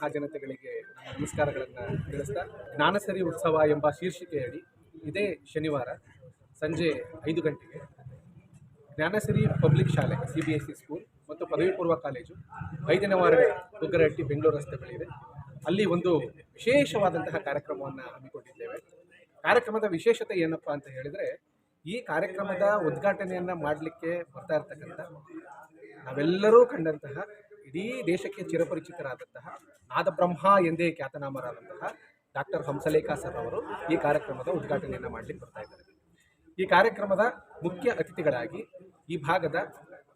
ಮಹಾಜನತೆಗಳಿಗೆ ನಮ್ಮ ನಮಸ್ಕಾರಗಳನ್ನು ತಿಳಿಸ್ತಾ, ಜ್ಞಾನಸರಿ ಉತ್ಸವ ಎಂಬ ಶೀರ್ಷಿಕೆಯಡಿ ಇದೇ ಶನಿವಾರ ಸಂಜೆ ಐದು ಗಂಟೆಗೆ ಜ್ಞಾನಸರಿ ಪಬ್ಲಿಕ್ ಶಾಲೆ, C B S C school ಮತ್ತು ಪದವಿ ಪೂರ್ವ ಕಾಲೇಜು ಐದನೇ ವಾರ ಗುಗ್ಗರಹಟ್ಟಿ ಬೆಂಗಳೂರು ರಸ್ತೆ ಇದೆ. ಅಲ್ಲಿ ಒಂದು ವಿಶೇಷವಾದಂತಹ ಕಾರ್ಯಕ್ರಮವನ್ನು ಹಮ್ಮಿಕೊಂಡಿದ್ದೇವೆ. ಕಾರ್ಯಕ್ರಮದ ವಿಶೇಷತೆ ಏನಪ್ಪ ಅಂತ ಹೇಳಿದರೆ, ಈ ಕಾರ್ಯಕ್ರಮದ ಉದ್ಘಾಟನೆಯನ್ನು ಮಾಡಲಿಕ್ಕೆ ಬರ್ತಾ ಇರ್ತಕ್ಕಂಥ ನಾವೆಲ್ಲರೂ ಕಂಡಂತಹ ಇಡೀ ದೇಶಕ್ಕೆ ಚಿರಪರಿಚಿತರಾದಂತಹ ನಾದಬ್ರಹ್ಮ ಎಂದೇ ಖ್ಯಾತನಾಮರಾದಂತಹ ಡಾಕ್ಟರ್ ಹಂಸಲೇಖಾ ಸರ್ ಅವರು ಈ ಕಾರ್ಯಕ್ರಮದ ಉದ್ಘಾಟನೆಯನ್ನು ಮಾಡಲಿಕ್ಕೆ ಬರ್ತಾ ಇದ್ದಾರೆ. ಈ ಕಾರ್ಯಕ್ರಮದ ಮುಖ್ಯ ಅತಿಥಿಗಳಾಗಿ ಈ ಭಾಗದ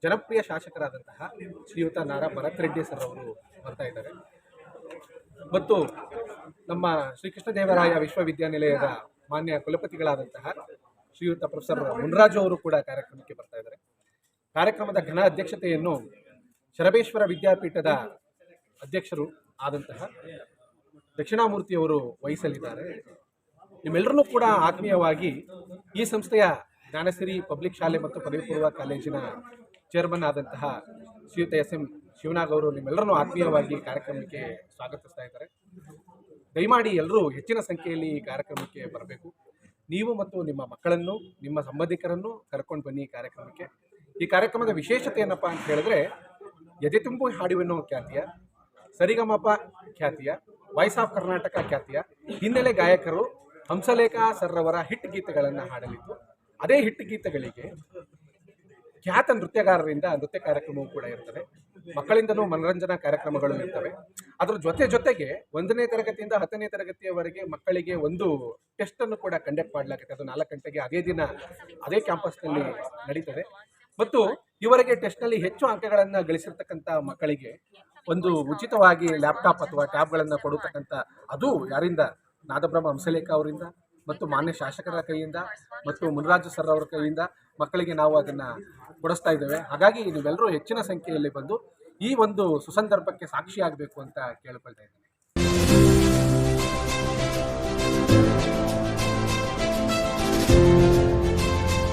ಜನಪ್ರಿಯ ಶಾಸಕರಾದಂತಹ ಶ್ರೀಯುತ ನಾರಾ ಭರತ್ ರೆಡ್ಡಿ ಸರ್ ಅವರು ಬರ್ತಾ ಇದ್ದಾರೆ. ಮತ್ತು ನಮ್ಮ ಶ್ರೀಕೃಷ್ಣದೇವರಾಯ ವಿಶ್ವವಿದ್ಯಾನಿಲಯದ ಮಾನ್ಯ ಕುಲಪತಿಗಳಾದಂತಹ ಶ್ರೀಯುತ ಪ್ರೊಫೆಸರ್ ಮುನ್ರಾಜು ಅವರು ಕೂಡ ಕಾರ್ಯಕ್ರಮಕ್ಕೆ ಬರ್ತಾ ಇದ್ದಾರೆ. ಕಾರ್ಯಕ್ರಮದ ಘನ ಅಧ್ಯಕ್ಷತೆಯನ್ನು ಶರಬೇಶ್ವರ ವಿದ್ಯಾಪೀಠದ ಅಧ್ಯಕ್ಷರು ಆದಂತಹ ದಕ್ಷಿಣಾಮೂರ್ತಿಯವರು ವಹಿಸಲಿದ್ದಾರೆ. ನಿಮ್ಮೆಲ್ಲರನ್ನೂ ಕೂಡ ಆತ್ಮೀಯವಾಗಿ ಈ ಸಂಸ್ಥೆಯ ಜ್ಞಾನಸಿರಿ ಪಬ್ಲಿಕ್ ಶಾಲೆ ಮತ್ತು ಪದವಿ ಪೂರ್ವ ಕಾಲೇಜಿನ ಚೇರ್ಮನ್ ಆದಂತಹ ಶ್ರೀಯುತ ಎಸ್ ಎಂ ಶಿವನಾಗ್ ಅವರು ನಿಮ್ಮೆಲ್ಲರನ್ನೂ ಆತ್ಮೀಯವಾಗಿ ಕಾರ್ಯಕ್ರಮಕ್ಕೆ ಸ್ವಾಗತಿಸ್ತಾ ಇದ್ದಾರೆ. ದಯಮಾಡಿ ಎಲ್ಲರೂ ಹೆಚ್ಚಿನ ಸಂಖ್ಯೆಯಲ್ಲಿ ಈ ಕಾರ್ಯಕ್ರಮಕ್ಕೆ ಬರಬೇಕು. ನೀವು ಮತ್ತು ನಿಮ್ಮ ಮಕ್ಕಳನ್ನು, ನಿಮ್ಮ ಸಂಬಂಧಿಕರನ್ನು ಕರ್ಕೊಂಡು ಬನ್ನಿ ಕಾರ್ಯಕ್ರಮಕ್ಕೆ. ಈ ಕಾರ್ಯಕ್ರಮದ ವಿಶೇಷತೆ ಏನಪ್ಪ ಅಂತ ಹೇಳಿದ್ರೆ, ಎದೆ ತುಂಬು ಹಾಡುವೆನ್ನೋ ಖ್ಯಾತಿಯ, ಸರಿಗಮಪ ಖ್ಯಾತಿಯ, ವಾಯ್ಸ್ ಆಫ್ ಕರ್ನಾಟಕ ಖ್ಯಾತಿಯ, ಹಿನ್ನೆಲೆ ಗಾಯಕರು ಹಂಸಲೇಖ ಸರ್ರವರ ಹಿಟ್ ಗೀತೆಗಳನ್ನು ಹಾಡಲಿದ್ದು, ಅದೇ ಹಿಟ್ ಗೀತೆಗಳಿಗೆ ಖ್ಯಾತ ನೃತ್ಯಗಾರರಿಂದ ನೃತ್ಯ ಕಾರ್ಯಕ್ರಮವೂ ಕೂಡ ಇರ್ತದೆ. ಮಕ್ಕಳಿಂದಲೂ ಮನರಂಜನಾ ಕಾರ್ಯಕ್ರಮಗಳು ಇರ್ತವೆ. ಅದರ ಜೊತೆ ಜೊತೆಗೆ ಒಂದನೇ ತರಗತಿಯಿಂದ ಹತ್ತನೇ ತರಗತಿಯವರೆಗೆ ಮಕ್ಕಳಿಗೆ ಒಂದು ಟೆಸ್ಟ್ ಅನ್ನು ಕೂಡ ಕಂಡಕ್ಟ್ ಮಾಡಲಾಗುತ್ತೆ ಅದು ನಾಲ್ಕು ಗಂಟೆಗೆ, ಅದೇ ದಿನ ಅದೇ ಕ್ಯಾಂಪಸ್ನಲ್ಲಿ ನಡೀತದೆ. ಮತ್ತು ಇವರಿಗೆ ಟೆಸ್ಟ್ನಲ್ಲಿ ಹೆಚ್ಚು ಅಂಕಗಳನ್ನು ಗಳಿಸಿರ್ತಕ್ಕಂಥ ಮಕ್ಕಳಿಗೆ ಒಂದು ಉಚಿತವಾಗಿ ಲ್ಯಾಪ್ಟಾಪ್ ಅಥವಾ ಟ್ಯಾಬ್ಗಳನ್ನು ಕೊಡತಕ್ಕಂಥ ಅದು ಯಾರಿಂದ? ನಾದಬ್ರಹ್ಮ ಹಂಸಲೇಖ ಅವರಿಂದ ಮತ್ತು ಮಾನ್ಯ ಶಾಸಕರ ಕೈಯಿಂದ ಮತ್ತು ಮುನರಾಜು ಸರ್ ಅವರ ಕೈಯಿಂದ ಮಕ್ಕಳಿಗೆ ನಾವು ಅದನ್ನು ಕೊಡಿಸ್ತಾ ಇದ್ದೇವೆ. ಹಾಗಾಗಿ ನೀವೆಲ್ಲರೂ ಹೆಚ್ಚಿನ ಸಂಖ್ಯೆಯಲ್ಲಿ ಬಂದು ಈ ಒಂದು ಸುಸಂದರ್ಭಕ್ಕೆ ಸಾಕ್ಷಿಯಾಗಬೇಕು ಅಂತ ಕೇಳ್ಕೊಳ್ತಾ ಇದ್ದೇನೆ.